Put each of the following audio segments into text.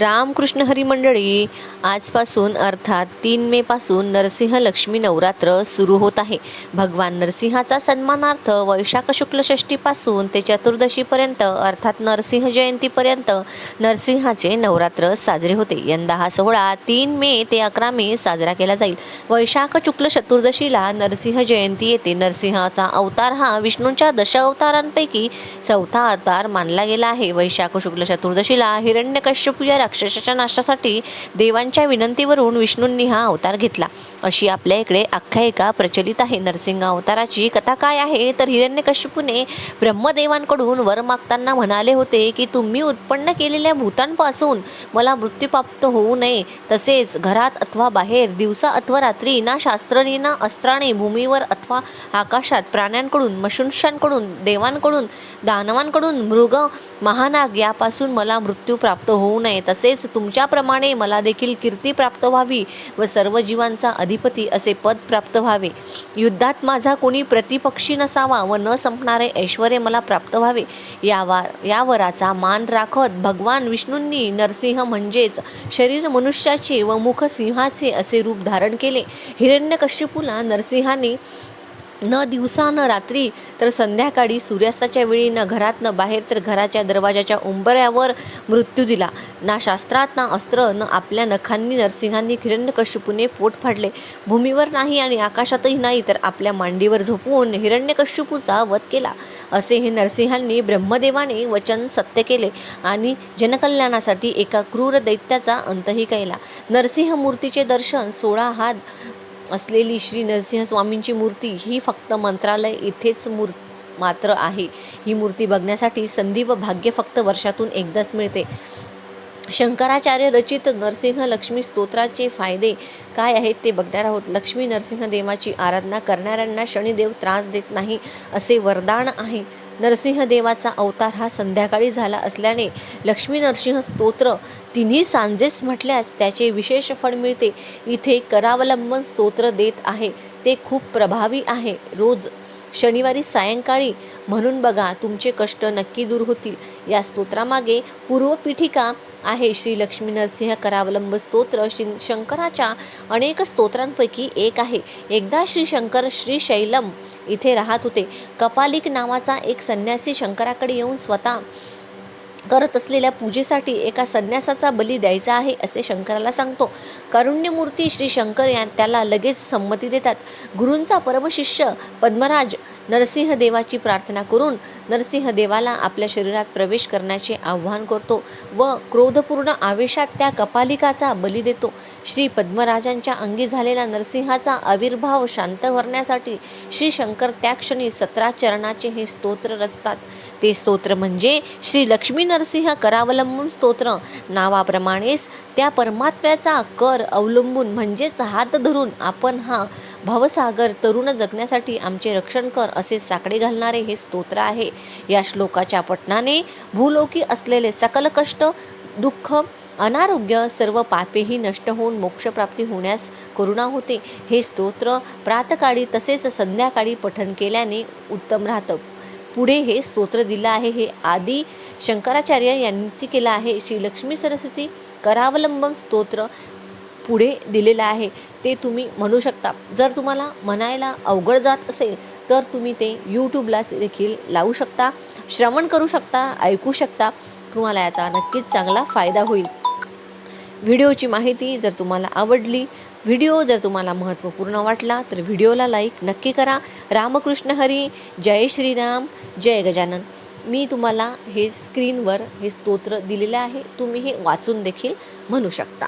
रामकृष्ण हरी मंडळी आजपासून अर्थात तीन मे पासून नरसिंह लक्ष्मी नवरात्र सुरू होत आहे. भगवान नरसिंहाचा सन्मानार्थ वैशाख शुक्ल षष्टीपासून ते चतुर्दशीपर्यंत अर्थात नरसिंह जयंतीपर्यंत नरसिंहाचे नवरात्र साजरे होते. यंदा हा सोहळा तीन मे ते अकरा मे साजरा केला जाईल. वैशाख शुक्ल चतुर्दशीला नरसिंह जयंती येते. नरसिंहाचा अवतार हा विष्णूंच्या दशावतारांपैकी चौथा अवतार मानला गेला आहे. वैशाख शुक्ल चतुर्दशीला हिरण्यकश्यप या राक्षसाच्या नाशासाठी देवांच्या विनंतीवरून विष्णूंनी हा अवतार घेतला. अशी आपल्या इकडे आख्यायिका प्रचलित आहे. नरसिंह अवताराची कथा काय आहे? तर हिरण्यकश्यपूने ब्रह्मदेवांकडून वर मागताना म्हणाले होते की तुम्ही उत्पन्न केलेल्या भूतांपासून मला मृत्यू प्राप्त होऊ नये. तसेच घरात अथवा बाहेर दिवसा अथवा रात्री ना शास्त्रनी ना अस्त्राने भूमीवर अथवा आकाशात प्राण्यांकडून मशुंशांकडून देवांकडून दानवांकडून मृग महानाग यापासून मला मृत्यू प्राप्त होऊ नये. तसेच तुमच्याप्रमाणे मला देखील कीर्ती प्राप्त व्हावी व सर्व जीवांचा अधिपती असे पद प्राप्त व्हावे. युद्धात माझा कोणी प्रतिपक्षी नसावा व न संपणारे ऐश्वर मला प्राप्त व्हावे. यावा या वराचा मान राखत भगवान विष्णूंनी नरसिंह म्हणजेच शरीर मनुष्याचे व मुख सिंहाचे असे रूप धारण केले. हिरण्यकश्यपूला नरसिंहाने न दिवसा न रात्री तर संध्याकाळी सूर्यास्ताच्या वेळी न घरात न बाहेर तर घराच्या दरवाजाच्या उंबऱ्यावर मृत्यू दिला. ना शास्त्रात ना अस्त्र न आपल्या नखांनी नरसिंहांनी हिरण्यकश्यपूने पोट फाडले. भूमीवर नाही आणि आकाशातही नाही तर आपल्या मांडीवर झोपवून हिरण्यकश्यपूचा वध केला. असे हे नरसिंहांनी ब्रह्मदेवाने वचन सत्य केले आणि जनकल्याणासाठी एका क्रूर दैत्याचा अंतही केला. नरसिंह मूर्तीचे दर्शन सोळा हात असलेली श्री नरसिंह स्वामींची मूर्ती ही फक्त मंत्रालय इथेच मूर् मात्र आहे. ही मूर्ती बघण्यासाठी संधी व भाग्य फक्त वर्षातून एकदाच मिळते. शंकराचार्य रचित नरसिंह लक्ष्मी स्तोत्राचे फायदे काय आहेत ते बघणार आहोत. लक्ष्मी नरसिंह देवाची आराधना करणाऱ्यांना शनिदेव त्रास देत नाही असे वरदान आहे. नरसिंह देवाचा अवतार हा संध्याकाळी झाला असल्याने लक्ष्मी नरसिंह स्तोत्र तिन्ही सांजेस म्हटल्यास त्याचे विशेष फळ मिळते. इथे करावलंबन स्तोत्र देत आहे. ते खूप प्रभावी आहे. रोज शनिवारी सायंकाळी म्हणून बघा तुमचे कष्ट नक्की दूर होतील. या स्तोत्रामागे पूर्वपीठिका आहे. श्री लक्ष्मी नरसिंह करावलंब स्तोत्र श्री शंकराच्या अनेक स्तोत्रांपैकी एक आहे. एकदा श्री शंकर श्री शैलम इथे राहत होते. कपालिक नावाचा एक संन्यासी शंकराकडे येऊन स्वतः करत असलेल्या पूजेसाठी एका संन्यासाचा बली द्यायचा आहे असे शंकराला सांगतो. कारुण्यमूर्ती श्री शंकर या त्याला लगेच संमती देतात. गुरूंचा परमशिष्य पद्मराज नरसिंह देवाची प्रार्थना करून नरसिंह देवाला आपल्या शरीरात प्रवेश करण्याचे आव्हान करतो व क्रोधपूर्ण आवेशात त्या कपालिकाचा बली देतो. श्री पद्मराजांच्या अंगी झालेला नरसिंहाचा आविर्भाव शांत करण्यासाठी श्री शंकर त्या क्षणी सतरा चरणाचे हे स्तोत्र रचतात. ते स्तोत्र म्हणजे श्री लक्ष्मी नरसिंह करावलंबून स्तोत्र. नावाप्रमाणेच त्या परमात्म्याचा कर अवलंबून म्हणजेच हात धरून आपण हा भवसागर तरुण जगण्यासाठी आमचे रक्षण कर असे साकडे घालणारे हे स्तोत्र आहे. या श्लोकाच्या पठणाने भूलोकी असलेले सकल कष्ट दुःख अनारोग्य सर्व पापेही नष्ट होऊन मोक्षप्राप्ती होण्यास करुणा होते. हे स्तोत्र प्रातकाळी तसेच संध्याकाळी पठन केल्याने उत्तम राहतं. पुढे हे स्तोत्र दिलं आहे हे आदी शंकराचार्य यांची केलं आहे. श्री लक्ष्मी सरस्वती करावलंबन स्तोत्र पुढे दिलेलं आहे ते तुम्ही म्हणू शकता. जर तुम्हाला म्हणायला अवघड जात असेल तर तुम्ही ते यूट्यूबला देखील लावू शकता. श्रवण करू शकता ऐकू शकता. तुम्हाला याचा नक्कीच चांगला फायदा होईल. व्हिडिओची माहिती जर तुम्हाला आवडली व्हिडिओ जर तुम्हाला महत्त्वपूर्ण वाटला तर व्हिडिओला लाईक नक्की करा. रामकृष्ण हरी जय श्रीराम जय गजानन. मी तुम्हाला हे स्क्रीनवर हे स्तोत्र दिलेलं आहे तुम्ही हे वाचून देखील म्हणू शकता.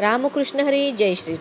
रामकृष्ण हरी जय श्री